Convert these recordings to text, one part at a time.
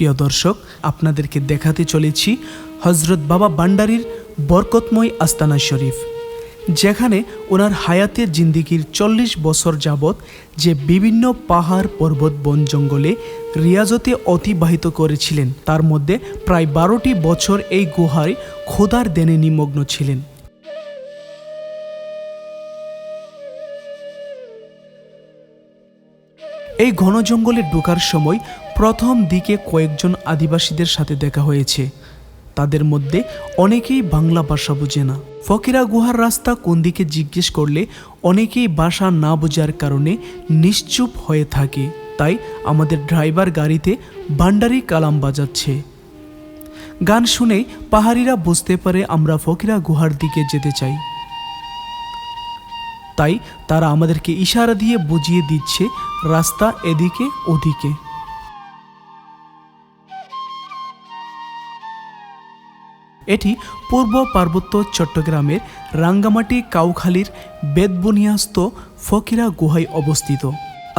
প্রিয় দর্শক, আপনাদেরকে দেখাতে চলেছি হজরত বাবা বান্ডারির বরকতময় আস্তানা শরীফ, যেখানে ওনার হায়াতের জিন্দিগির চল্লিশ বছর যাবৎ যে বিভিন্ন পাহাড় পর্বত বন জঙ্গলে রিয়াজতে অতিবাহিত করেছিলেন, তার মধ্যে প্রায় বারোটি বছর এই গুহায় খোদার দেনে নিমগ্ন ছিলেন। এই ঘন জঙ্গলে ঢোকার সময় প্রথম দিকে কয়েকজন আদিবাসীদের সাথে দেখা হয়েছে। তাদের মধ্যে অনেকেই বাংলা ভাষা বুঝে না। ফকিরা গুহার রাস্তা কোন দিকে জিজ্ঞেস করলে অনেকেই ভাষা না বোঝার কারণে নিশ্চুপ হয়ে থাকে। তাই আমাদের ড্রাইভার গাড়িতে ভান্ডারি কালাম বাজাচ্ছে। গান শুনেই পাহাড়িরা বুঝতে পারে আমরা ফকিরা গুহার দিকে যেতে চাই। তাই তারা আমাদেরকে ইশারা দিয়ে বুঝিয়ে দিচ্ছে, রাস্তা এদিকে ওদিকে। এটি পূর্ব পার্বত্য চট্টগ্রামের রাঙ্গামাটি কাউখালীর বেদবুনিয়াস্ত ফকিরা গুহায় অবস্থিত।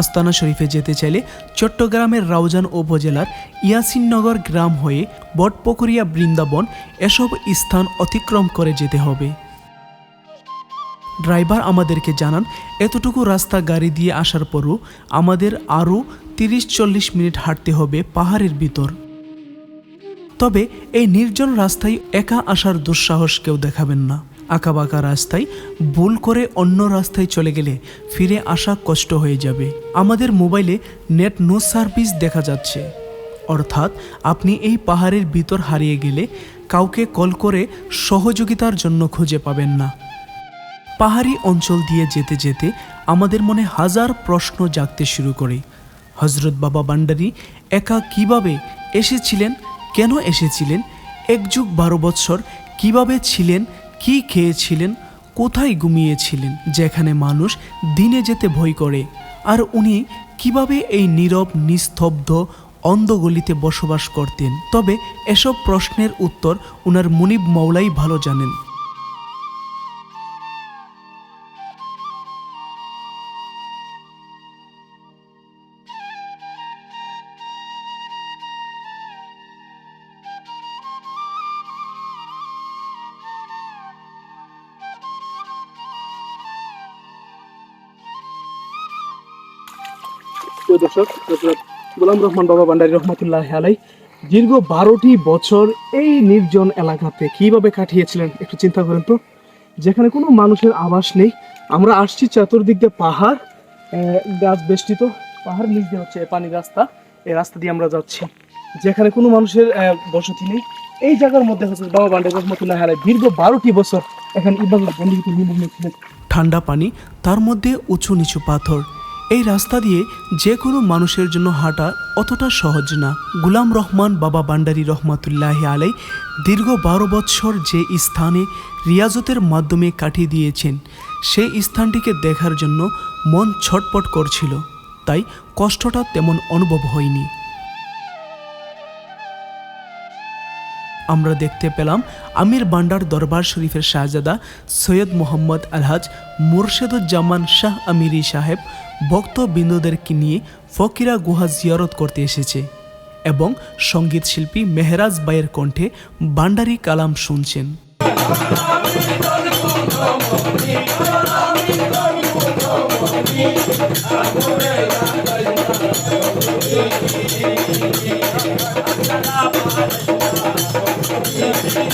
আস্তানা শরীফে যেতে চাইলে চট্টগ্রামের রাউজান উপজেলার ইয়াসিননগর গ্রাম হয়ে বটপকরিয়া বৃন্দাবন এসব স্থান অতিক্রম করে যেতে হবে। ড্রাইভার আমাদেরকে জানান, এতটুকু রাস্তা গাড়ি দিয়ে আসার পরও আমাদের আরও তিরিশ চল্লিশ মিনিট হাঁটতে হবে পাহাড়ের ভিতর। তবে এই নির্জন রাস্তায় একা আসার দুঃসাহস কেউ দেখাবেন না। আঁকাবাঁকা রাস্তায় ভুল করে অন্য রাস্তায় চলে গেলে ফিরে আসা কষ্ট হয়ে যাবে। আমাদের মোবাইলে নেট নো সার্ভিস দেখা যাচ্ছে। অর্থাৎ আপনি এই পাহাড়ের ভিতর হারিয়ে গেলে কাউকে কল করে সহযোগিতার জন্য খুঁজে পাবেন না। পাহাড়ি অঞ্চল দিয়ে যেতে যেতে আমাদের মনে হাজার প্রশ্ন জাগতে শুরু করে। হজরত বাবা বান্ডারি একা কীভাবে এসেছিলেন কেন এসেছিলেন? এক যুগ বারো বৎসর কীভাবে ছিলেন? কি খেয়েছিলেন? কোথায় ঘুমিয়েছিলেন? যেখানে মানুষ দিনে যেতে ভয় করে। আর উনি কীভাবে এই নীরব, নিস্তব্ধ অন্ধগলিতে বসবাস করতেন? তবে এসব প্রশ্নের উত্তর উনার মুনিব মৌলাই ভালো জানেন। প্রিয় দর্শক গোলাম রহমান বাবা ভান্ডারী রহমতুল্লাহ আলাই দীর্ঘ বারোটি বছর এই নির্জন এলাকাতে কীভাবে কাটিয়েছিলেন একটু চিন্তা করেন তো। যেখানে কোনো মানুষের আবাস নেই, আমরা আসছি চতুর্দিক দিয়ে পাহাড় গাছ বেষ্টিত পাহাড় নিচ দিয়ে হচ্ছে পানি রাস্তা, এই রাস্তা দিয়ে আমরা যাচ্ছি। যেখানে কোনো মানুষের বসতি নেই। এই জায়গার মধ্যে হচ্ছে বাবা ভান্ডারী রহমতুল্লাহ আলাই দীর্ঘ বারোটি বছর এখানে ইবাদত বন্দীতে নিমগ্ন ছিলেন ঠান্ডা পানি, তার মধ্যে উঁচু নিচু পাথর এই রাস্তা দিয়ে যে কোনো মানুষের জন্য হাঁটা অতটা সহজ না। গুলাম রহমান বাবা বান্ডারি রহমাতুল্লাহ আলাই দীর্ঘ বারো বৎসর যে স্থানে রিয়াজতের মাধ্যমে কাটিয়ে দিয়েছেন, সেই স্থানটিকে দেখার জন্য মন ছটপট করছিল। তাই কষ্টটা তেমন অনুভব হয়নি। আমরা দেখতে পেলাম আমির বান্ডার দরবার শরীফের শাহজাদা সৈয়দ মোহাম্মদ আলহাজ মুর্শেদুজ্জামান শাহ আমিরি সাহেব ভক্তবৃন্দদেরকে নিয়ে ফকিরা গুহা জিয়ারত করতে এসেছে এবং সংগীত শিল্পী মেহরাজ বাইয়ের কণ্ঠে বান্ডারি কালাম শুনছেন Oh,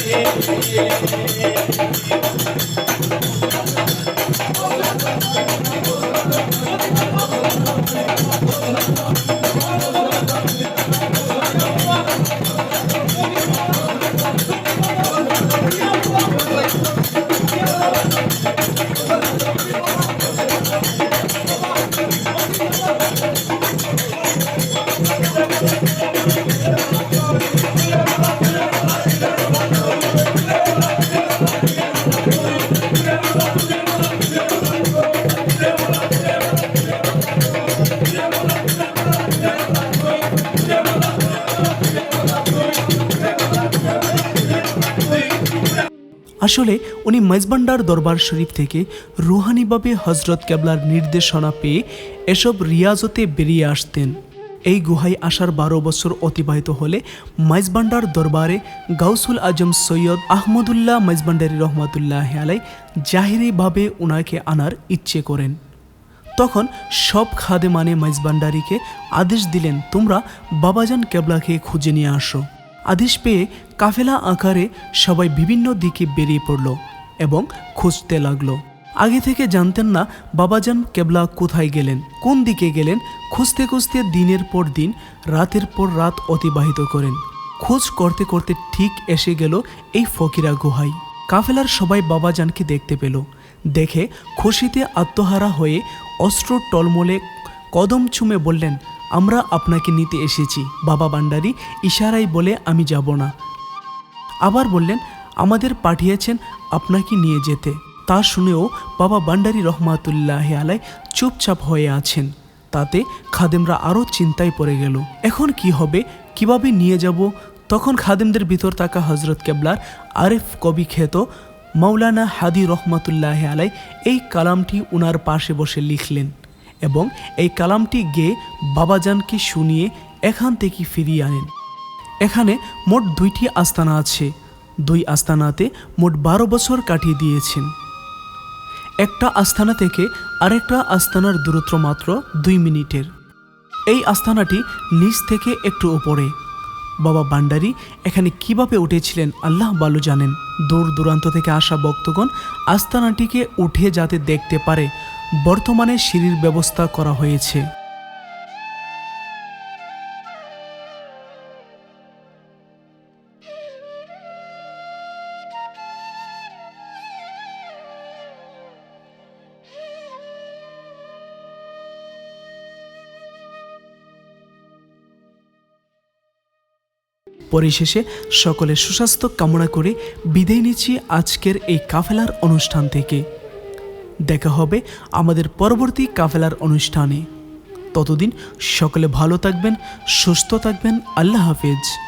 আসলে উনি মেজবান্ডার দরবার শরীফ থেকে রুহানিভাবে হজরত কেবলার নির্দেশনা পেয়ে এসব রিয়াজতে বেরিয়ে আসতেন। এই গুহায় আসার বারো বছর অতিবাহিত হলে মাইজবান্ডার দরবারে গাউসুল আজম সৈয়দ আহমদুল্লাহ মাইজবান্ডারি রহমাতুল্লাহ আলাই জাহিরিভাবে ওনাকে আনার ইচ্ছে করেন। তখন সব খাদে মানে মাইজবান্ডারিকে আদেশ দিলেন, তোমরা বাবাজান কেবলাকে খুঁজে নিয়ে আসো। আদেশ পেয়ে কাফেলা আকারে সবাই বিভিন্ন দিকে বেরিয়ে পড়ল এবং খুঁজতে লাগল। আগে থেকে জানতেন না বাবাজান কেবলা কোথায় গেলেন, কোন দিকে গেলেন, খুঁজতে খুঁজতে দিনের পর দিন, রাতের পর রাত অতিবাহিত করেন। খোঁজ করতে করতে ঠিক এসে গেল এই ফকিরা গুহায়। কাফেলার সবাই বাবাজানকে দেখতে পেল। দেখে খুশিতে আত্মহারা হয়ে অস্ত্র টলমলে কদম চুমে বললেন, আমরা আপনাকে নিতে এসেছি, বাবা বান্ডারি ইশারাই বলে আমি যাব না। আবার বললেন, আমাদের পাঠিয়েছেন আপনাকে নিয়ে যেতে। তা শুনেও বাবা বান্ডারি রহমাতুল্লাহ আলাই চুপচাপ হয়ে আছেন। তাতে খাদেমরা আরও চিন্তায় পড়ে গেল। এখন কি হবে? কীভাবে নিয়ে যাব? তখন খাদেমদের ভিতর থাকা হজরত কেবলার আরেফ কবি খেত মাওলানা হাদি রহমাতুল্লাহ আলাই এই কালামটি উনার পাশে বসে লিখলেন। এবং এই কালামটি গেয়ে বাবাজানকে শুনিয়ে এখান থেকে ফিরিয়ে আনেন। এখানে মোট দুইটি আস্তানা আছে। দুই আস্তানাতে মোট বারো বছর কাটিয়ে দিয়েছেন। একটা আস্তানা থেকে আরেকটা আস্তানার দূরত্ব মাত্র দুই মিনিটের। এই আস্তানাটি নিচ থেকে একটু ওপরে বাবা বান্ডারি এখানে কীভাবে উঠেছিলেন আল্লাহ ভালো জানেন। দূর দূরান্ত থেকে আসা ভক্তগণ আস্তানাটিকে উঠে যাতে দেখতে পারে বর্তমানে সিঁড়ির ব্যবস্থা করা হয়েছে। পরিশেষে সকলের সুস্বাস্থ্য কামনা করে বিদায় নিচ্ছি আজকের এই কাফেলার অনুষ্ঠান থেকে। দেখা হবে আমাদের পরবর্তী কাফেলার অনুষ্ঠানে। ততদিন সকলে ভালো থাকবেন সুস্থ থাকবেন। আল্লাহ হাফেজ।